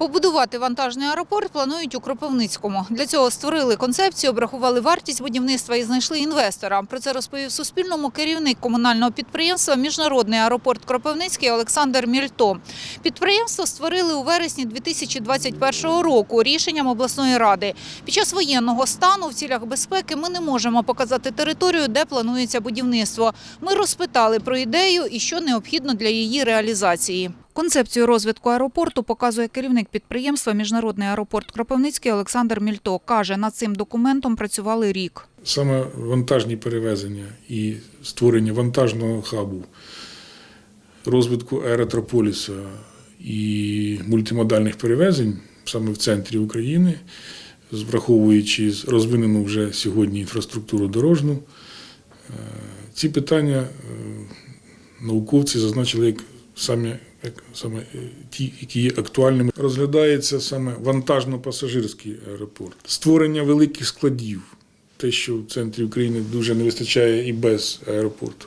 Побудувати вантажний аеропорт планують у Кропивницькому. Для цього створили концепцію, обрахували вартість будівництва і знайшли інвестора. Про це розповів Суспільному керівник комунального підприємства Міжнародний аеропорт Кропивницький Олександр Мільто. Підприємство створили у вересні 2021 року рішенням обласної ради. Під час воєнного стану в цілях безпеки ми не можемо показати територію, де планується будівництво. Ми розпитали про ідею і що необхідно для її реалізації. Концепцію розвитку аеропорту показує керівник підприємства Міжнародний аеропорт Кропивницький Олександр Мільто. Каже, над цим документом працювали рік. Саме вантажні перевезення і створення вантажного хабу, розвитку аеротрополіса і мультимодальних перевезень саме в центрі України, враховуючи розвинену вже сьогодні інфраструктуру дорожну, е, ці питання е, науковці зазначили як самі саме е, ті, які є актуальними. Розглядається саме вантажно-пасажирський аеропорт, створення великих складів, те, що в центрі України дуже не вистачає і без аеропорту.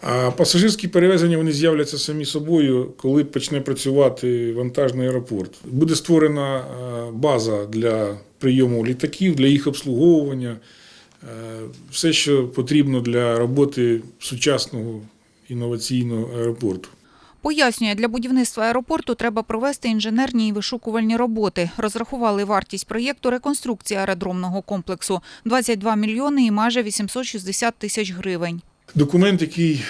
А пасажирські перевезення вони з'являться самі собою, коли почне працювати вантажний аеропорт. Буде створена е, база для прийому літаків, для їх обслуговування, е, все, що потрібно для роботи сучасного інноваційного аеропорту. Пояснює, для будівництва аеропорту треба провести інженерні і вишукувальні роботи. Розрахували вартість проєкту реконструкції аеродромного комплексу – 22 мільйони і майже 860 тисяч гривень. Документ, який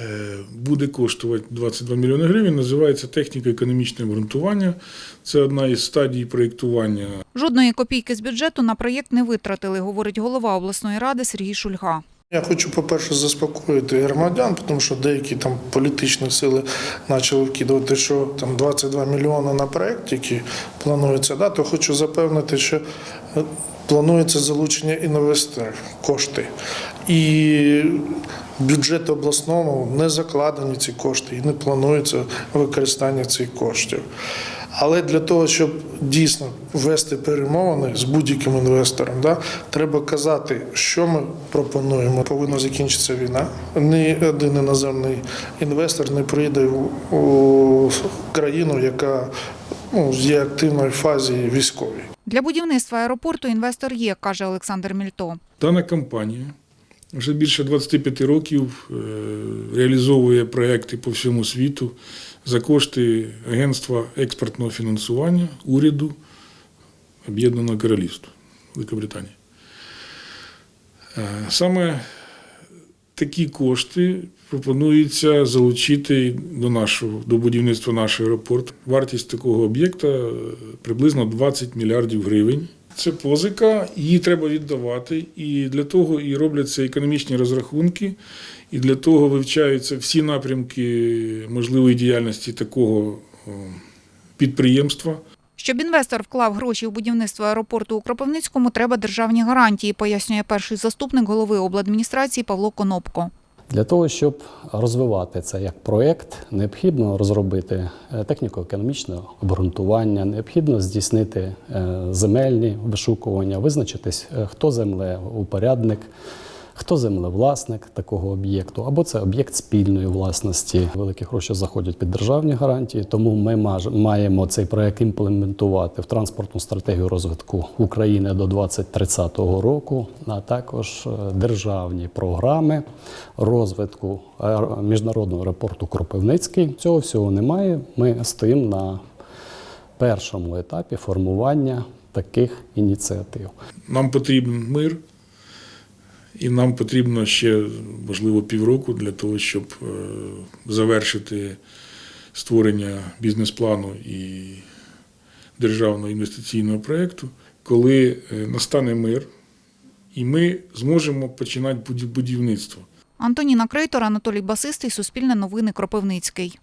е, буде коштувати 22 мільйони гривень, називається техніко-економічне обґрунтування. Це одна із стадій проєктування. Жодної копійки з бюджету на проєкт не витратили, говорить голова обласної ради Сергій Шульга. Я хочу, по-перше, заспокоїти громадян, тому що деякі там політичні сили почали вкидувати, що там 22 мільйони на проект, які плануються, да, хочу запевнити, що е, планується залучення інвесторів, кошти. І бюджет обласному не закладені ці кошти і не планується використання цих коштів. Але для того, щоб дійсно вести перемовини з будь-яким інвестором, да, треба казати, що ми пропонуємо. Повинна закінчитися війна. Ні один іноземний інвестор не прийде у країну, яка ну, є активною в фазі військовій. Для будівництва аеропорту інвестор є, каже Олександр Мільто. Дана компанія вже більше 25 років е, реалізовує проекти по всьому світу за кошти Агентства експортного фінансування уряду Об'єднаного Королівства Великобританії. Е, Саме такі кошти пропонується залучити до нашого до будівництва нашого аеропорту. Вартість такого об'єкта е, приблизно 20 мільярдів гривень. Це позика, її треба віддавати, і для того і робляться економічні розрахунки, і для того вивчаються всі напрямки можливої діяльності такого підприємства. Щоб інвестор вклав гроші в будівництво аеропорту у Кропивницькому, треба державні гарантії, пояснює перший заступник голови обладміністрації Павло Конопко. Для того, щоб розвивати це як проєкт, необхідно розробити е, техніко-економічне обґрунтування, необхідно здійснити е, земельні вишукування, визначитись, е, хто землеупорядник, хто землевласник такого об'єкту, або це об'єкт спільної власності. Великі гроші заходять під державні гарантії, тому ми маємо цей проєкт імплементувати в транспортну стратегію розвитку України до 2030 року, а також е, державні програми розвитку міжнародного аеропорту Кропивницький. Цього всього немає. Ми стоїмо на першому етапі формування таких ініціатив. Нам потрібен мир, і нам потрібно ще, можливо, півроку для того, щоб е, завершити створення бізнес-плану і державного інвестиційного проєкту, коли е, настане мир, і ми зможемо починати будівництво. Антоніна Крейтор, Анатолій Басистий, Суспільне новини, Кропивницький.